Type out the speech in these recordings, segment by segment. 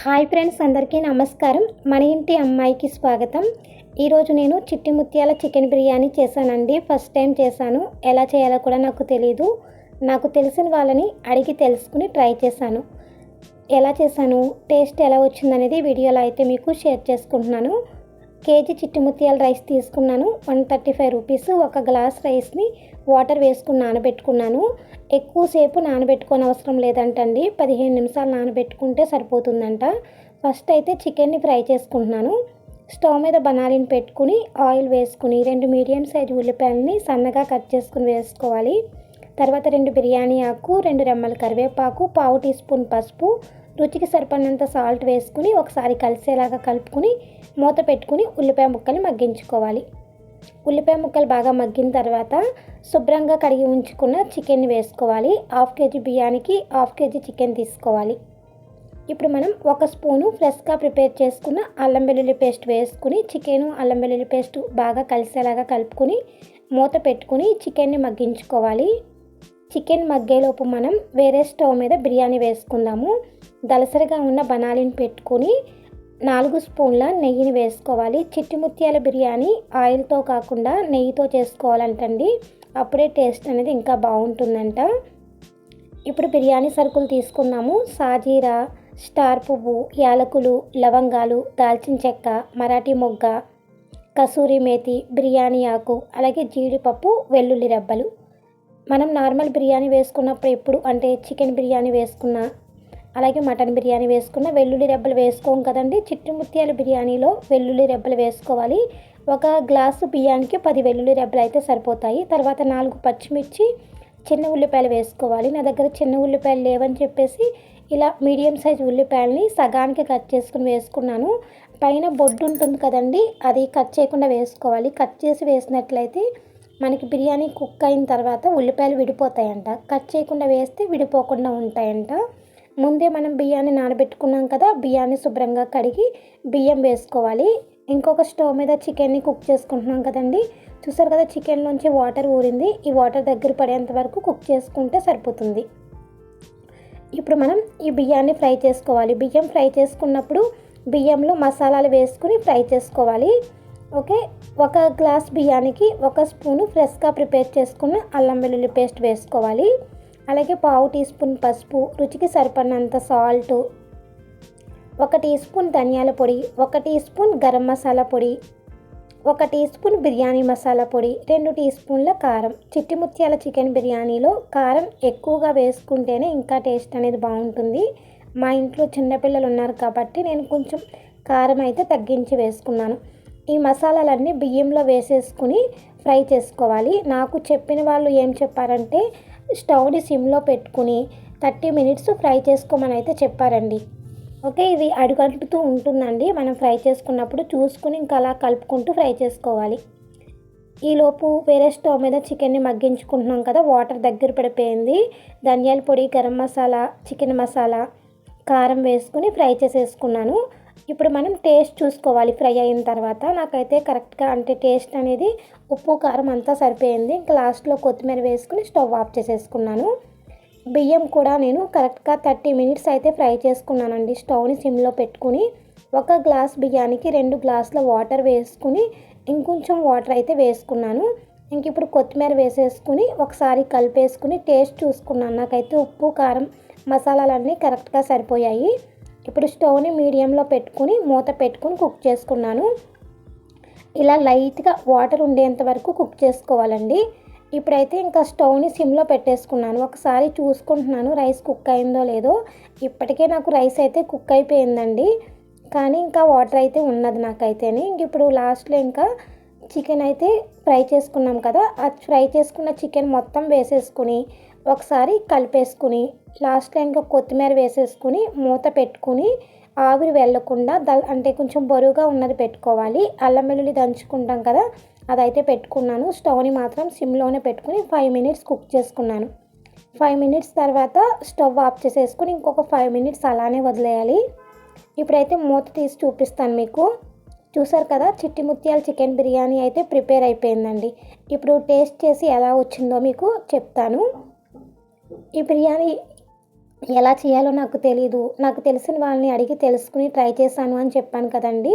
Hi friends అందరికీ నమస్కారం. మన ఇంటి అమ్మాయికి స్వాగతం. ఈరోజు నేను చిట్టి ముత్యాల చికెన్ బిర్యానీ చేశానండి. ఫస్ట్ టైం చేశాను. ఎలా చేయాలో కూడా నాకు తెలియదు నాకు తెలిసిన వాళ్ళని అడిగి తెలుసుకుని ట్రై చేశాను. ఎలా చేశాను? టేస్ట్ ఎలా వచ్చిందనేది వీడియోలో అయితే మీకు షేర్ చేసుకుంటున్నాను. కేజీ చిట్టి ముత్యాల రైస్ తీసుకున్నాను. One thirty five rupees. ఒక గ్లాస్ రైస్ని వాటర్ వేసుకుని నానబెట్టుకున్నాను. ఎక్కువసేపు నానబెట్టుకోని అవసరం లేదంటండి. పదిహేను నిమిషాలు నానబెట్టుకుంటే సరిపోతుందంట. ఫస్ట్ అయితే చికెన్ని ఫ్రై చేసుకుంటున్నాను. స్టవ్ మీద బనాలిని పెట్టుకుని ఆయిల్ వేసుకుని రెండు మీడియం సైజు ఉల్లిపాయలని సన్నగా కట్ చేసుకుని వేసుకోవాలి. తర్వాత రెండు బిర్యానీ ఆకు రెండు రెమ్మల కరివేపాకు పావు టీ స్పూన్ పసుపు రుచికి సరిపడినంత సాల్ట్ వేసుకుని ఒకసారి కలిసేలాగా కలుపుకుని మూత పెట్టుకుని ఉల్లిపాయ ముక్కలు మగ్గించుకోవాలి. ఉల్లిపాయ ముక్కలు బాగా మగ్గిన తర్వాత శుభ్రంగా కడిగి ఉంచుకున్న చికెన్ని వేసుకోవాలి. హాఫ్ కేజీ బియ్యానికి హాఫ్ కేజీ చికెన్ తీసుకోవాలి. ఇప్పుడు మనం ఒక స్పూను ఫ్రెష్గా ప్రిపేర్ చేసుకున్న అల్లం వెల్లుల్లి పేస్ట్ వేసుకుని చికెను అల్లం వెల్లుల్లి పేస్ట్ బాగా కలిసేలాగా కలుపుకొని మూత పెట్టుకుని చికెన్ని మగ్గించుకోవాలి. చికెన్ మగ్గేలోపు మనం వేరే స్టవ్ మీద బిర్యానీ వేసుకుందాము. దలసరిగా ఉన్న బనాలిని పెట్టుకుని నాలుగు స్పూన్ల నెయ్యిని వేసుకోవాలి. చిట్టి ముత్యాల బిర్యానీ ఆయిల్తో కాకుండా నెయ్యితో చేసుకోవాలంటండి. అప్పుడే టేస్ట్ అనేది ఇంకా బాగుంటుందంట. ఇప్పుడు బిర్యానీ సరుకులు తీసుకున్నాము. సాజీరా స్టార్ పువ్వు యాలకులు లవంగాలు దాల్చిన చెక్క మరాఠీ మొగ్గ కసూరి మేతి బిర్యానీ ఆకు అలాగే జీడిపప్పు వెల్లుల్లి రెబ్బలు. మనం నార్మల్ బిర్యానీ వేసుకున్నప్పుడు ఎప్పుడు అంటే చికెన్ బిర్యానీ వేసుకున్న అలాగే మటన్ బిర్యానీ వేసుకున్న వెల్లుల్లి రెబ్బలు వేసుకోం కదండి. చిట్టి ముత్యాల బిర్యానీలో వెల్లుల్లి రెబ్బలు వేసుకోవాలి. ఒక గ్లాసు బియ్యానికి పది వెల్లుల్లి రెబ్బలు అయితే సరిపోతాయి. తర్వాత నాలుగు పచ్చిమిర్చి చిన్న ఉల్లిపాయలు వేసుకోవాలి. నా దగ్గర చిన్న ఉల్లిపాయలు లేవని చెప్పేసి ఇలా మీడియం సైజ్ ఉల్లిపాయలని సగానికి కట్ చేసుకుని వేసుకున్నాను. పైన బొడ్డు ఉంటుంది కదండి అది కట్ చేయకుండా వేసుకోవాలి. కట్ చేసి వేసినట్లయితే మనకి బిర్యానీ కుక్ అయిన తర్వాత ఉల్లిపాయలు విడిపోతాయంట. కట్ చేయకుండా వేస్తే విడిపోకుండా ఉంటాయంట. ముందే మనం బియ్యాన్ని నానబెట్టుకున్నాం కదా బియ్యాన్ని శుభ్రంగా కడిగి బియ్యం వేసుకోవాలి. ఇంకొక స్టవ్ మీద చికెన్ని కుక్ చేసుకుంటున్నాం కదండి. చూసారు కదా చికెన్లోంచి వాటర్ ఊరింది. ఈ వాటర్ దగ్గర పడేంత వరకు కుక్ చేసుకుంటే సరిపోతుంది. ఇప్పుడు మనం ఈ బియ్యాన్ని ఫ్రై చేసుకోవాలి. బియ్యం ఫ్రై చేసుకున్నప్పుడు బియ్యంలో మసాలాలు వేసుకుని ఫ్రై చేసుకోవాలి. ఓకే? ఒక గ్లాస్ బియ్యానికి ఒక స్పూను ఫ్రెష్గా ప్రిపేర్ చేసుకున్న అల్లం వెల్లుల్లి పేస్ట్ వేసుకోవాలి. అలాగే పావు టీ స్పూన్ పసుపు రుచికి సరిపడినంత సాల్ట్ ఒక టీ స్పూన్ ధనియాల పొడి ఒక టీ స్పూన్ గరం మసాలా పొడి ఒక టీ స్పూన్ బిర్యానీ మసాలా పొడి రెండు టీ స్పూన్ల కారం. చిట్టి ముత్యాల చికెన్ బిర్యానీలో కారం ఎక్కువగా వేసుకుంటేనే ఇంకా టేస్ట్ అనేది బాగుంటుంది. మా ఇంట్లో చిన్నపిల్లలు ఉన్నారు కాబట్టి నేను కొంచెం కారం అయితే తగ్గించి వేసుకున్నాను. ఈ మసాలాలన్నీ బియ్యంలో వేసేసుకుని ఫ్రై చేసుకోవాలి. నాకు చెప్పిన వాళ్ళు ఏం చెప్పారంటే స్టవ్ని సిమ్లో పెట్టుకుని థర్టీ మినిట్స్ ఫ్రై చేసుకోమని అయితే చెప్పారండి. ఓకే ఇది అడుగంటుతూ ఉంటుందండి. మనం ఫ్రై చేసుకున్నప్పుడు చూసుకుని ఇంకా అలా కలుపుకుంటూ ఫ్రై చేసుకోవాలి. ఈలోపు వేరే స్టవ్ మీద చికెన్ని మగ్గించుకుంటున్నాం కదా వాటర్ దగ్గర పడిపోయింది. ధనియాల పొడి గరం మసాలా చికెన్ మసాలా కారం వేసుకుని ఫ్రై చేసేసుకున్నాను. ఇప్పుడు మనం టేస్ట్ చూసుకోవాలి. ఫ్రై అయిన తర్వాత నాకైతే కరెక్ట్గా అంటే టేస్ట్ అనేది ఉప్పు కారం అంతా సరిపోయింది. ఇంకా లాస్ట్లో కొత్తిమీర వేసుకుని స్టవ్ ఆఫ్ చేసేసుకున్నాను. బియ్యం కూడా నేను కరెక్ట్గా థర్టీ మినిట్స్ అయితే ఫ్రై చేసుకున్నానండి. స్టవ్ని సిమ్లో పెట్టుకుని ఒక గ్లాస్ బియ్యానికి రెండు గ్లాసుల వాటర్ వేసుకుని ఇంకొంచెం వాటర్ అయితే వేసుకున్నాను. ఇంక ఇప్పుడు కొత్తిమీర వేసేసుకుని ఒకసారి కలిపేసుకుని టేస్ట్ చూసుకున్నాను. నాకైతే ఉప్పు కారం మసాలాలన్నీ కరెక్ట్గా సరిపోయాయి. ఇప్పుడు స్టవ్ని మీడియంలో పెట్టుకుని మూత పెట్టుకుని కుక్ చేసుకున్నాను. ఇలా లైట్గా వాటర్ ఉండేంత వరకు కుక్ చేసుకోవాలండి. ఇప్పుడైతే ఇంకా స్టవ్ని సిమ్లో పెట్టేసుకున్నాను. ఒకసారి చూసుకుంటున్నాను రైస్ కుక్ అయిందో లేదో. ఇప్పటికే నాకు రైస్ అయితే కుక్ అయిపోయిందండి. కానీ ఇంకా వాటర్ అయితే ఉన్నది నాకైతేనే. ఇంక ఇప్పుడు లాస్ట్లో ఇంకా చికెన్ అయితే ఫ్రై చేసుకున్నాం కదా. ఆ ఫ్రై చేసుకున్న చికెన్ మొత్తం వేసేసుకుని ఒకసారి కలిపేసుకుని లాస్ట్లో ఇంకా కొత్తిమీర వేసేసుకుని మూత పెట్టుకుని ఆవిరి వెళ్ళకుండా దల్ అంటే కొంచెం బరువుగా ఉన్నది పెట్టుకోవాలి. అల్లం వెల్లుల్లి దంచుకుంటాం కదా అదైతే పెట్టుకున్నాను. స్టవ్ని మాత్రం సిమ్లోనే పెట్టుకుని ఫైవ్ మినిట్స్ కుక్ చేసుకున్నాను. ఫైవ్ మినిట్స్ తర్వాత స్టవ్ ఆఫ్ చేసేసుకుని ఇంకొక ఫైవ్ మినిట్స్ అలానే వదిలేయాలి. ఇప్పుడైతే మూత తీసి చూపిస్తాను మీకు. చూసారు కదా చిట్టి ముత్యాల చికెన్ బిర్యానీ అయితే ప్రిపేర్ అయిపోయిందండి. ఇప్పుడు టేస్ట్ చేసి ఎలా వచ్చిందో మీకు చెప్తాను. ఈ బిర్యానీ ఎలా చేయాలో నాకు తెలీదు. నాకు తెలిసిన వాళ్ళని అడిగి తెలుసుకుని ట్రై చేశాను అని చెప్పాను కదండి.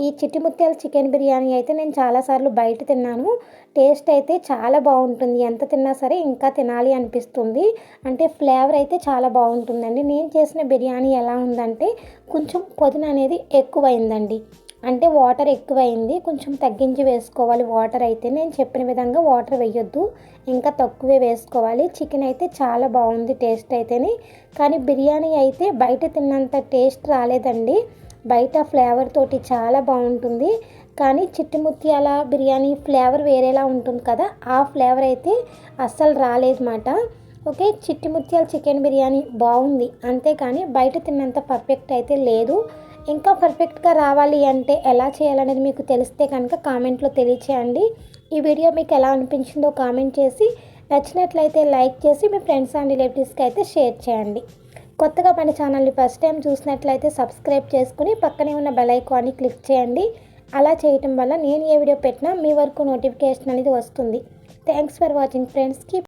ఈ చిట్టి ముత్యాల చికెన్ బిర్యానీ అయితే నేను చాలాసార్లు బయట తిన్నాను. టేస్ట్ అయితే చాలా బాగుంటుంది. ఎంత తిన్నా సరే ఇంకా తినాలి అనిపిస్తుంది. అంటే ఫ్లేవర్ అయితే చాలా బాగుంటుందండి. నేను చేసిన బిర్యానీ ఎలా ఉందంటే కొంచెం పుదీనా అనేది ఎక్కువైందండి. అంటే వాటర్ ఎక్కువైంది కొంచెం తగ్గించి వేసుకోవాలి వాటర్ అయితే. నేను చెప్పిన విధంగా వాటర్ వేయొద్దు ఇంకా తక్కువే వేసుకోవాలి. చికెన్ అయితే చాలా బాగుంది టేస్ట్ అయితేనే. కానీ బిర్యానీ అయితే బయట తిన్నంత టేస్ట్ రాలేదండి. బయట ఫ్లేవర్ తోటి చాలా బాగుంటుంది. కానీ చిట్టి ముత్యాల బిర్యానీ ఫ్లేవర్ వేరేలా ఉంటుంది కదా ఆ ఫ్లేవర్ అయితే అస్సలు రాలేదన్నమాట. ఓకే చిట్టి ముత్యాల చికెన్ బిర్యానీ బాగుంది. అంతేకాని బయట తిన్నంత పర్ఫెక్ట్ అయితే లేదు. ఇంకా పర్ఫెక్ట్గా రావాలి అంటే ఎలా చేయాలనేది మీకు తెలిస్తే కనుక కామెంట్లో తెలియచేయండి. ఈ వీడియో మీకు ఎలా అనిపించిందో కామెంట్ చేసి నచ్చినట్లయితే లైక్ చేసి మీ ఫ్రెండ్స్ అండ్ రిలేటివ్స్కి అయితే షేర్ చేయండి. కొత్తగా మన ఛానల్ని ఫస్ట్ టైం చూసినట్లయితే సబ్స్క్రైబ్ చేసుకుని పక్కనే ఉన్న బెల్ ఐకాన్ని క్లిక్ చేయండి. అలా చేయటం వల్ల నేను ఏ వీడియో పెట్టినా మీ వరకు నోటిఫికేషన్ అనేది వస్తుంది. థ్యాంక్స్ ఫర్ వాచింగ్ ఫ్రెండ్స్కి